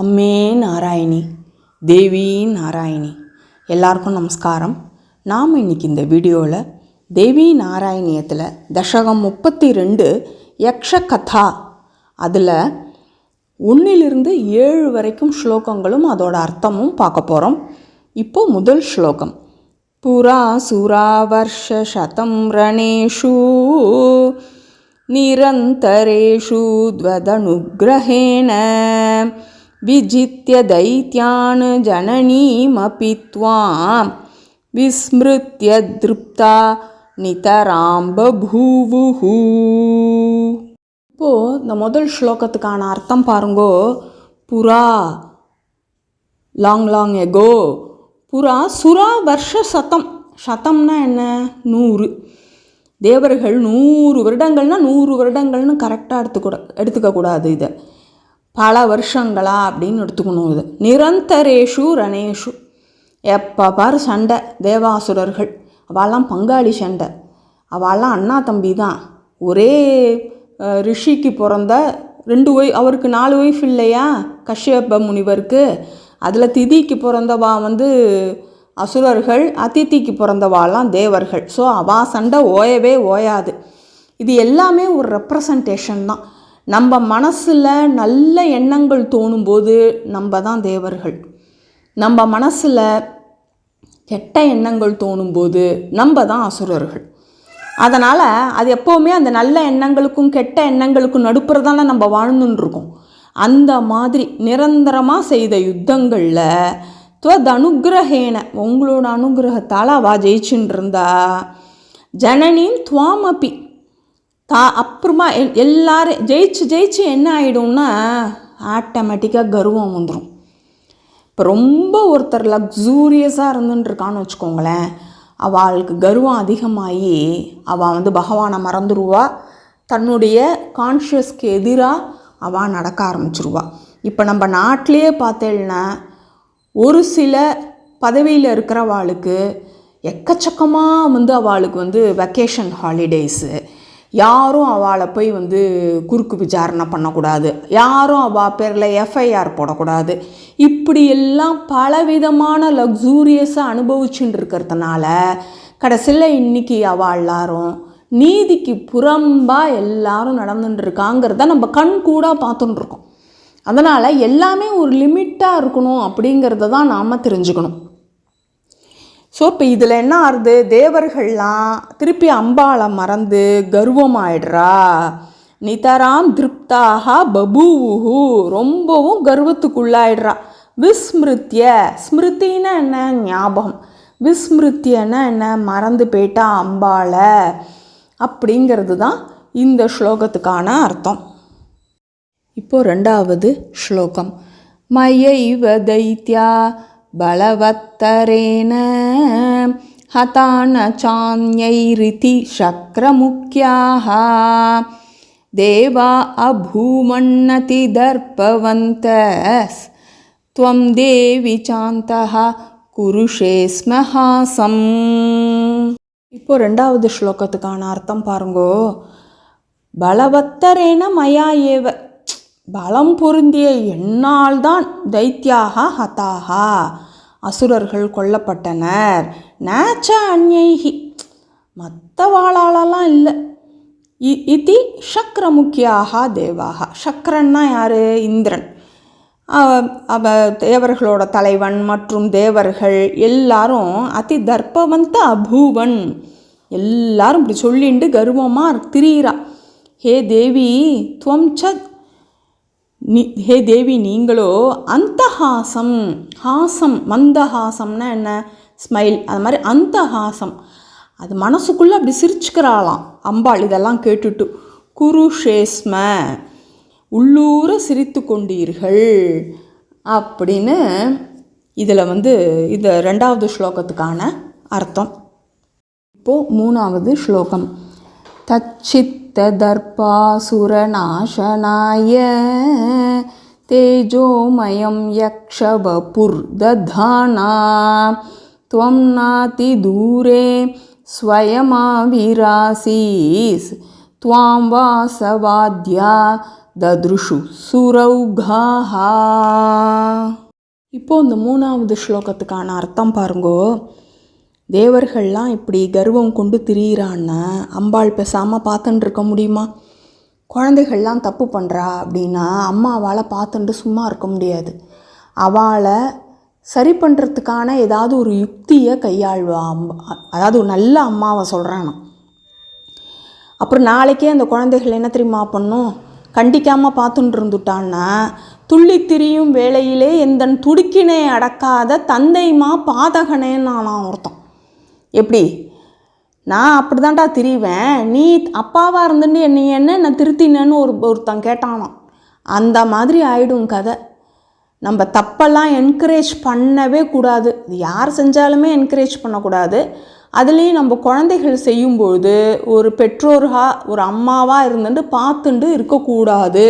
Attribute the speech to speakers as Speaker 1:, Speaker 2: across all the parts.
Speaker 1: அம்மே நாராயணி தேவி நாராயணி. எல்லாருக்கும் நமஸ்காரம். நாம் இன்றைக்கி இந்த வீடியோவில் தேவி நாராயணியத்தில் தசகம் முப்பத்தி ரெண்டு யக்ஷ கதா அதில் ஒன்றிலிருந்து ஏழு வரைக்கும் ஸ்லோகங்களும் அதோட அர்த்தமும் பார்க்க போகிறோம் இப்போது முதல் ஸ்லோகம். புரா சுராவர்ஷதம் ரணேஷு நிரந்தரேஷு த்வதனுகிரகேண विजित्य दैत्यान् जननीमपि त्वां विस्मृत्य दृप्ता நிதராம் பபூவுஹு இப்போது இந்த முதல் ஸ்லோகத்துக்கான அர்த்தம் பாருங்கோ புறா லாங் லாங் எகோ புறா சுறா வருஷ சதம் சதம்னா என்ன நூறு தேவர்கள் நூறு வருடங்கள்னா நூறு வருடங்கள்னு கரெக்டாக எடுத்துக்கூட எடுத்துக்கக்கூடாது இதை பல வருஷங்களா அப்படின்னு எடுத்துக்கணும் இது. நிரந்தரேஷு ரணேஷு. எப்போ பாரு சண்டை? தேவாசுரர்கள். அவெல்லாம் பங்காளி சண்டை. அவெல்லாம் அண்ணா தம்பி தான். ஒரே ரிஷிக்கு பிறந்த ரெண்டு ஒய் அவருக்கு நாலு ஒய்ஃப் இல்லையா? கஷ்யப்ப முனிவருக்கு. அதில் திதிக்கு பிறந்தவா வந்து அசுரர்கள் அதித்திக்கு பிறந்தவாலாம் தேவர்கள். ஸோ அவா சண்டை ஓயவே ஓயாது. இது எல்லாமே ஒரு ரெப்ரசன்டேஷன் தான். நம்ம மனசில் நல்ல எண்ணங்கள் தோணும்போது நம்ம தான் தேவர்கள். நம்ம மனசில் கெட்ட எண்ணங்கள் தோணும்போது நம்ம தான் அசுரர்கள். அதனால் அது எப்போவுமே அந்த நல்ல எண்ணங்களுக்கும் கெட்ட எண்ணங்களுக்கும் நடுப்புற தானே நம்ம வாழ்ந்துன்னு இருக்கோம் அந்த மாதிரி நிரந்தரமாக செய்த யுத்தங்களில் துவத் அனுகிரகேன உங்களோட அனுகிரகத்தால் அவள் ஜெயிச்சுட்டு இருந்தா ஜனனின் துவாமப்பி தா அப்புறமா எல்- எல்லாரும் ஜெயிச்சு ஜெயிச்சு என்ன ஆகிடும்னா ஆட்டோமேட்டிக்காக கர்வம் வந்துடும் இப்போ ரொம்ப ஒருத்தர் லக்ஸூரியஸாக இருந்துருக்கான்னு வச்சுக்கோங்களேன் அவளுக்கு கர்வம் அதிகமாகி அவள் வந்து பகவானை மறந்துடுவா தன்னுடைய கான்ஷியஸ்க்கு எதிராக அவள் நடக்க ஆரம்பிச்சிருவா. இப்போ நம்ம நாட்டிலேயே பார்த்தேன்னா ஒரு சில பதவியில் இருக்கிறவாளுக்கு எக்கச்சக்கமாக வந்து அவளுக்கு வந்து வெக்கேஷன் ஹாலிடேஸு யாரும் அவளை போய் வந்து குறுக்கு விசாரணை பண்ணக்கூடாது. யாரும் அவள் பேரில் எஃப்ஐஆர் போடக்கூடாது. இப்படி எல்லாம் பலவிதமான லக்ஸூரியஸாக அனுபவிச்சுட்டு இருக்கிறதுனால கடைசியில் இன்னைக்கு அவள் எல்லாரும் நீதிக்கு புறம்பாக எல்லாரும் நடந்துட்டு இருக்காங்கிறத நம்ம கண் கூட பார்த்துட்டு இருக்கோம். அதனால் எல்லாமே ஒரு லிமிட்டாக இருக்கணும் அப்படிங்கிறத தான் நாம் தெரிஞ்சுக்கணும். ஸோ இப்போ இதில் என்ன ஆறுது? தேவர்கள்லாம் திருப்பி அம்பாளை மறந்து கர்வமாயிடுறா. நிதராம் திருப்தாக பபூவுஹு ரொம்பவும் கர்வத்துக்குள்ளாயிடுறா. விஸ்மிருத்திய ஸ்மிருத்தின்னா என்ன? ஞாபகம். விஸ்மிருத்தியன்னா என்ன? மறந்து போயிட்டா அம்பாளை. அப்படிங்கிறது தான் இந்த ஸ்லோகத்துக்கான அர்த்தம். இப்போ ரெண்டாவது ஸ்லோகம். மயைவ தைத்யா பலவத்தரேன ஹதான சான்யைரிதி சக்கரமுக்கியாக தேவா அபூமன்னதி தர்ப்பவந்தஸ் त्वं देवी சாந்தः குருஷே ஸ்மஹாசம் இப்போ ரெண்டாவது ஸ்லோகத்துக்கான அர்த்தம் பாருங்கோ பலவத்தரேன மயா ஏவ பலம் பொருந்திய என்னால்தான் தைத்தியாக ஹதாகா அசுரர்கள் கொல்லப்பட்டனர். நேச்ச அந்யைகி வாழாளெல்லாம் இல்லை. இ- இதி சக்கரமுக்கியாக தேவாக. சக்கரன்னா யார்? இந்திரன். அவ- தேவர்களோட தலைவன் மற்றும் தேவர்கள் எல்லாரும் அதி தர்ப்பவந்த அபூவன். எல்லாரும் இப்படி சொல்லிண்டு கர்வமாக திரியிறா. ஹே தேவி துவம் சத் நீ ஹே தேவி நீங்களோ அந்தஹாசம் ஹாசம் மந்தஹாசம்னா என்ன? ஸ்மைல். அது மாதிரி அந்தஹாசம். அது மனசுக்குள்ளே அப்படி சிரிச்சுக்கிறாளாம். அம்பாள் இதெல்லாம் கேட்டுட்டு குருஷேஸ்ம உள்ளூர சிரித்து கொண்டீர்கள் அப்படின்னு இதில் வந்து இந்த ரெண்டாவது ஸ்லோகத்துக்கான அர்த்தம். இப்போது மூணாவது ஸ்லோகம். தச்சித் தச்சித்ததர்பாசுரநாசனாய தேஜோமயம் யக்ஷவபுர்ததானா त्वं नातिदूरे स्वयमाविरासीस् त्वां वासवाद्या தத்ருஷு சுரௌகாஹா இப்போ இந்த மூணாவது ஸ்லோகத்துக்கான அர்த்தம் பாருங்கோ தேவர்கள்லாம் இப்படி கர்வம் கொண்டு திரியிறான்னு அம்பாள் பேசாமல் பார்த்துட்டு இருக்க முடியுமா? குழந்தைகள்லாம் தப்பு பண்ணுறா அப்படின்னா அம்மாவால் பார்த்துட்டு சும்மா இருக்க முடியாது. அவளை சரி பண்ணுறதுக்கான ஏதாவது ஒரு யுக்தியை கையாள்வா அம்பா அதாவது ஒரு நல்ல அம்மாவை சொல்கிறானா அப்புறம் நாளைக்கே அந்த குழந்தைகள் என்ன தெரியுமா பண்ணும்? கண்டிக்காமல் பார்த்துட்டு இருந்துட்டான்னா துள்ளி திரியும் வேளையிலே எந்தன் துடுக்கினை அடக்காத தந்தைமா பாதகனேன்னு நான் ஒருத்தன். எப்படி? நான் அப்படி தான்டா திரிவேன். நீ அப்பாவாக இருந்துட்டு என்னை என்ன நான் திருத்தினேன்னு ஒரு ஒருத்தன் கேட்டானாம். அந்த மாதிரி ஆயிடும் கதை. நம்ம தப்பெல்லாம் என்கரேஜ் பண்ணவே கூடாது. இது யார் செஞ்சாலுமே என்கரேஜ் பண்ணக்கூடாது. அதுலேயும் நம்ம குழந்தைகள் செய்யும்பொழுது ஒரு பெற்றோராக ஒரு அம்மாவாக இருந்துட்டு பார்த்துட்டு இருக்கக்கூடாது.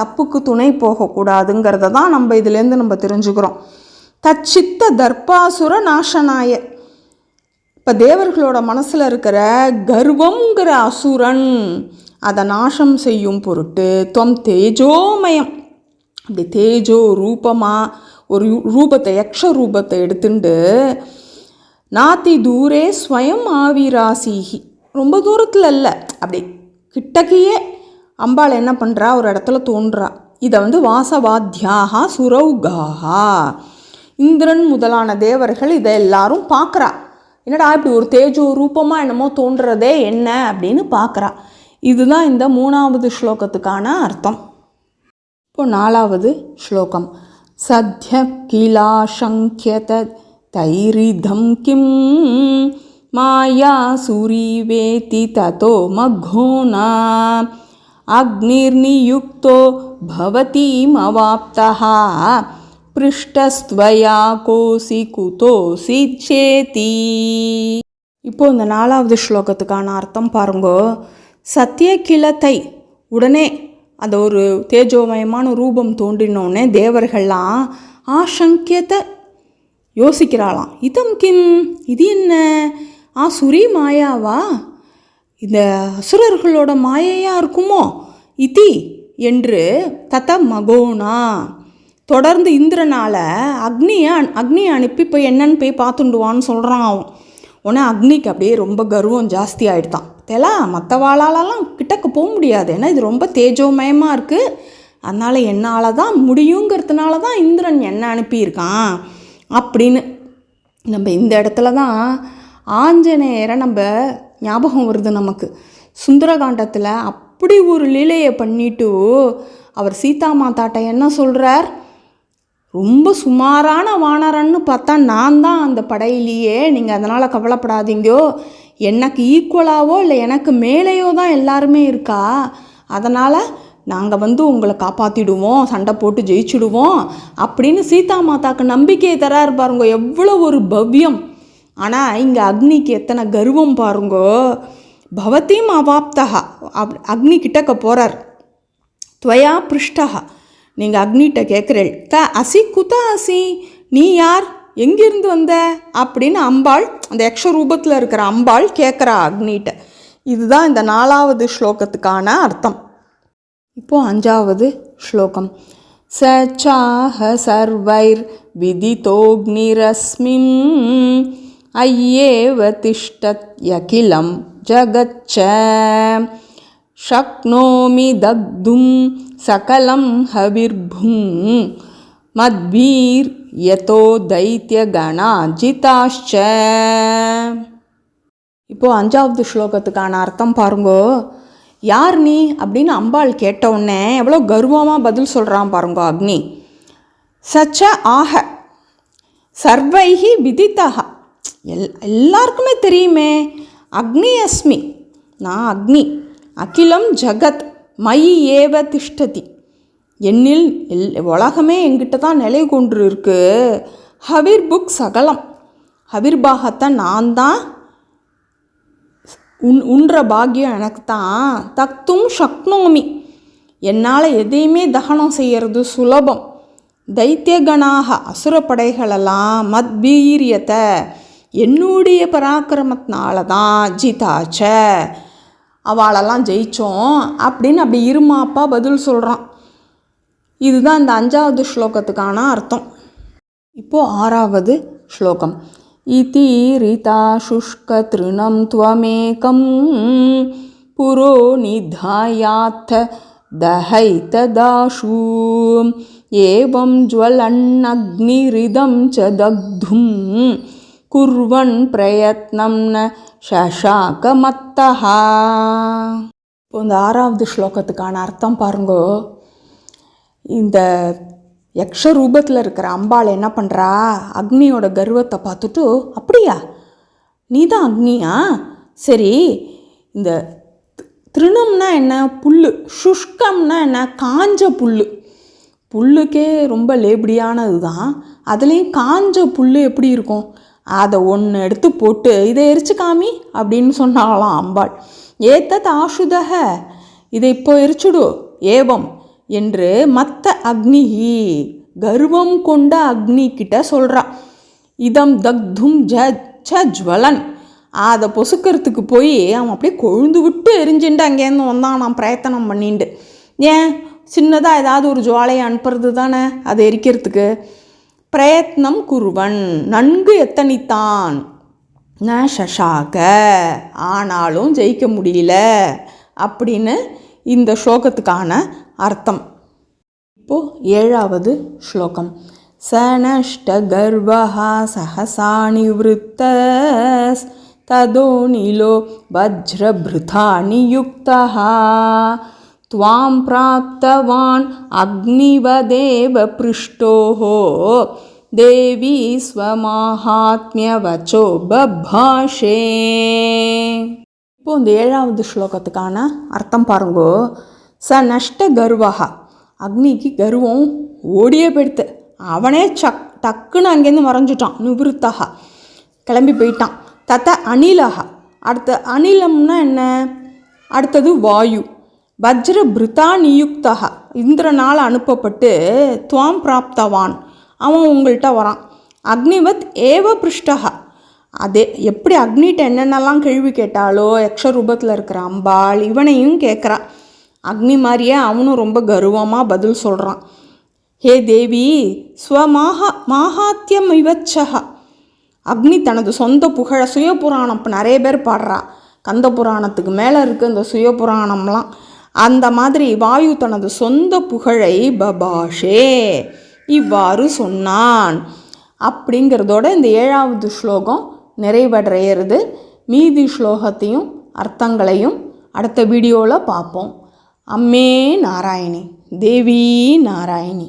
Speaker 1: தப்புக்கு துணை போகக்கூடாதுங்கிறத தான் நம்ம இதுலேருந்து நம்ம தெரிஞ்சுக்கிறோம். தச்சித்த தர்பாசுர நாசனாய இப்போ தேவர்களோட மனசில் இருக்கிற கர்வங்கிற அசுரன் அதை நாசம் செய்யும் பொருட்டு தொம் தேஜோமயம். அப்படி தேஜோ ரூபமாக ஒரு ரூபத்தை யக்ஷ ரூபத்தை எடுத்துட்டு நாத்தி தூரே ஸ்வயம் ஆவிராசிகி ரொம்ப தூரத்தில் இல்லை. அப்படி கிட்டக்கையே அம்பாள் என்ன பண்ணுறா ஒரு இடத்துல தோன்றா. இதை வந்து வாசவாத்தியாக சுரௌகாஹா இந்திரன் முதலான தேவர்கள் இதை எல்லாரும் பார்க்குறா. என்னடா இப்படி ஒரு தேஜோ ரூபமாக என்னமோ தோன்றதே என்ன அப்படின்னு பார்க்குறா. இதுதான் இந்த மூணாவது ஸ்லோகத்துக்கான அர்த்தம். இப்போ நாலாவது ஸ்லோகம். சத்ய கிலா கிலாசங்கியத தைரிதம் கிம் மாயா சுரீவேதி ததோ மகோனா அக்னிர்நியுக்தோ பவதீமவாப்தா பிருஷ்டஸ்துவயா கோசி குதோசி சேதி. இப்போ இந்த நாலாவது ஸ்லோகத்துக்கான அர்த்தம் பாருங்கோ. சத்திய கிளத்தை உடனே அந்த ஒரு தேஜோமயமான ரூபம் தோன்றினோடனே தேவர்கள்லாம் ஆசங்கியத்தை யோசிக்கிறாளாம். இதம் கிம்? இது என்ன? ஆ சுரி மாயாவா? இந்த அசுரர்களோட மாயையாக இருக்குமோ? இதி? என்று தத்த மகோனா தொடர்ந்து இந்திரனால் அக்னியை அக்னியை அனுப்பி போய் என்னன்னு போய் பார்த்துண்டுவான்னு சொல்கிறான் அவன். உடனே அக்னிக்கு அப்படியே ரொம்ப கர்வம் ஜாஸ்தி ஆகிடுதான் தெலா மற்றவாளாலலாம் கிட்டக்க போக முடியாது. ஏன்னா இது ரொம்ப தேஜோமயமாக இருக்குது அதனால் என்னால் தான் முடியுங்கிறதுனால தான் இந்திரன் என்ன அனுப்பியிருக்கான் அப்படின்னு நம்ம இந்த இடத்துல தான் ஆஞ்சநேயரை நம்ம ஞாபகம் வருது நமக்கு. சுந்தரகாண்டத்தில் அப்படி ஒரு லீலையை பண்ணிட்டு அவர் சீதா மாதாட்ட என்ன சொல்கிறார் ரொம்ப சுமாரான வானரன்னு பார்த்தா நான் தான் அந்த படையிலேயே நீங்கள் அதனால் கவலைப்படாதீங்கோ. எனக்கு ஈக்குவலாவோ இல்லை எனக்கு மேலேயோ தான் எல்லாருமே இருக்கா? அதனால் நாங்கள் வந்து உங்களை காப்பாற்றிடுவோம் சண்டை போட்டு ஜெயிச்சிடுவோம் அப்படின்னு சீதா மாதாக்கு நம்பிக்கையை தராரு பாருங்க. எவ்வளோ ஒரு பவ்யம். ஆனால் இங்கே அக்னிக்கு எத்தனை கர்வம் பாருங்கோ. பவத்தீம் அவாப்தகா அப் அக்னி கிட்டக்க போகிறார் துவயா பிருஷ்டகா நீங்கள் அக்னிகிட்ட கேட்குறேள் த அசி குதா அசி? நீ யார்? எங்கிருந்து வந்த? அப்படின்னு அம்பாள் அந்த யக்ஷ ரூபத்தில் இருக்கிற அம்பாள் கேட்குறா அக்னிகிட்ட. இதுதான் இந்த நாலாவது ஸ்லோகத்துக்கான அர்த்தம். இப்போது அஞ்சாவது ஸ்லோகம். ச சாஹ சர்வைர் விதிதோக்னிரஸ்மின் ஐயேவ திஷ்டத்யகிலம் ஜகச்ச शक्नोमि दग्धुं सकलं हविर्भुं மத்வீர்யதோ தைத்தியகணாஜிதாஷ்ச இப்போது அஞ்சாவது ஸ்லோகத்துக்கான அர்த்தம் பாருங்கோ யார் நீ அப்படின்னு அம்பாள் கேட்ட உடனே எவ்வளோ கர்வமாக பதில் சொல்கிறான் பாருங்கோ அக்னி சச்ச ஆக சர்வைகி விதித்தகா எல் எல்லாருக்குமே தெரியுமே அக்னி அஸ்மி நான் அக்னி அகிலம் ஜகத் மயி ஏவ திஷ்டதி. என்னில் எல் உலகமே எங்கிட்ட தான் நிலை கொண்டு இருக்கு ஹவிர் புக் சகலம். ஹவிர்பாகத்தை நான் தான் உன் உன்ற பாக்கியம் எனக்கு தான் தக்தும் சக்னோமி என்னால் எதையுமே தகனம் செய்கிறது சுலபம். தைத்தியகனாக அசுரப்படைகளெல்லாம் மத்பீரியத்தை என்னுடைய பராக்கிரமத்தினால தான் ஜிதாச்ச. அவளெல்லாம் ஜெயித்தோம் அப்படின்னு அப்படி இருமாப்பா பதில் சொல்கிறான் இதுதான் இந்த அஞ்சாவது ஸ்லோகத்துக்கான அர்த்தம் இப்போது ஆறாவது ஸ்லோகம் இத்தீரிதா शुष्कतृणं त्वमेकं पुरो निधायाथ दहैतदाशु एवं ज्वलन्नग्निरिदं च दग्धुं कुर्वन् प्रयत्नं न शशाकमत्तः இப்போ இந்த ஆறாவது ஸ்லோகத்துக்கான அர்த்தம் பாருங்கோ இந்த யக்ஷ ரூபத்தில் இருக்கிற அம்பாள் என்ன பண்ணுறா அக்னியோட கர்வத்தை பார்த்துட்டு அப்படியா நீ தான் அக்னியா சரி இந்த தி- திருணம்னா என்ன புல் சுஷ்கம்னா என்ன காஞ்ச புல் புல்லுக்கே ரொம்ப லேபடியானது தான் அதுலேயும் காஞ்ச புல் எப்படி இருக்கும் அதை ஒன்று எடுத்து போட்டு இதை எரிச்சு காமி அப்படின்னு சொன்னாலாம் அம்பாள். ஏத்தத் ஆஷுதக இதை இப்போ எரிச்சுடு ஏவம் என்று மத்த அக்னி கர்வம் கொண்ட அக்னி கிட்ட சொல்கிறா இதம் தக்தும் ஜ ச ஜுவலன் அதை பொசுக்கிறதுக்கு போய் அவன் அப்படியே கொழுந்து விட்டு எரிஞ்சுட்டு அங்கேருந்து வந்தான். நான் பிரயத்தனம் பண்ணிட்டு ஏன்? சின்னதாக ஏதாவது ஒரு ஜுவாலையை அனுப்புறது தானே அதை எரிக்கிறதுக்கு? பிரயத்னம் குருவன் நன்கு எத்தனித்தான். ந ஆனாலும் ஜெயிக்க முடியல அப்படின்னு இந்த ஸ்லோகத்துக்கான அர்த்தம். இப்போது ஏழாவது ஸ்லோகம். சனஷ்டகர்வா சஹசா நிவத்த ததோ நிலோ வஜ்ரபிருதா நியுக்தா त्वां प्राप्तवान् अग्निवदेव पृष्टोः देवी स्वमाहात्म्यवचो बभाषे இப்போ இந்த ஏழாவது ஸ்லோகத்துக்கான அர்த்தம் பாருங்கோ ச நஷ்ட கர்வஹா அக்னிக்கு கர்வம் ஓடியே போயிடுத்து அவனே சக் டக்குன்னு அங்கேருந்து மறைஞ்சிட்டான் நிவிருத்தகா கிளம்பி போயிட்டான் தத்த அனிலஹா அடுத்த அனிலம்னா என்ன அடுத்தது வாயு வஜ்ரபிருதா பிருதா இந்திரனால் அனுப்பப்பட்டு துவாம் பிராப்தவான். அவன் உங்கள்கிட்ட வரான். அக்னிவத் ஏவ பிருஷ்டகா அதே எப்படி அக்னிகிட்ட என்னென்னலாம் கேள்வி கேட்டாலோ யக்ஷ ரூபத்தில் இருக்கிற அம்பாள் இவனையும் கேட்குறான் அக்னி மாதிரியே அவனும் ரொம்ப கர்வமாக பதில் சொல்கிறான் ஹே தேவி ஸ்வமாஹா மாகாத்தியம் இவச்சகா அக்னி தனது சொந்த புகழ சுயபுராணம். இப்போ நிறைய பேர் பாடுறா. கந்த புராணத்துக்கு மேலே இருக்குது இந்த சுயபுராணம்லாம். அந்த மாதிரி வாயு தனது சொந்த புகழை பபாஷே. இவ்வாறு சொன்னான். அப்படிங்கிறதோட இந்த ஏழாவது ஸ்லோகம் நிறைவடைகிறது மீதி ஸ்லோகத்தையும் அர்த்தங்களையும் அடுத்த வீடியோவில் பார்ப்போம். அம்மே நாராயணி தேவி நாராயணி.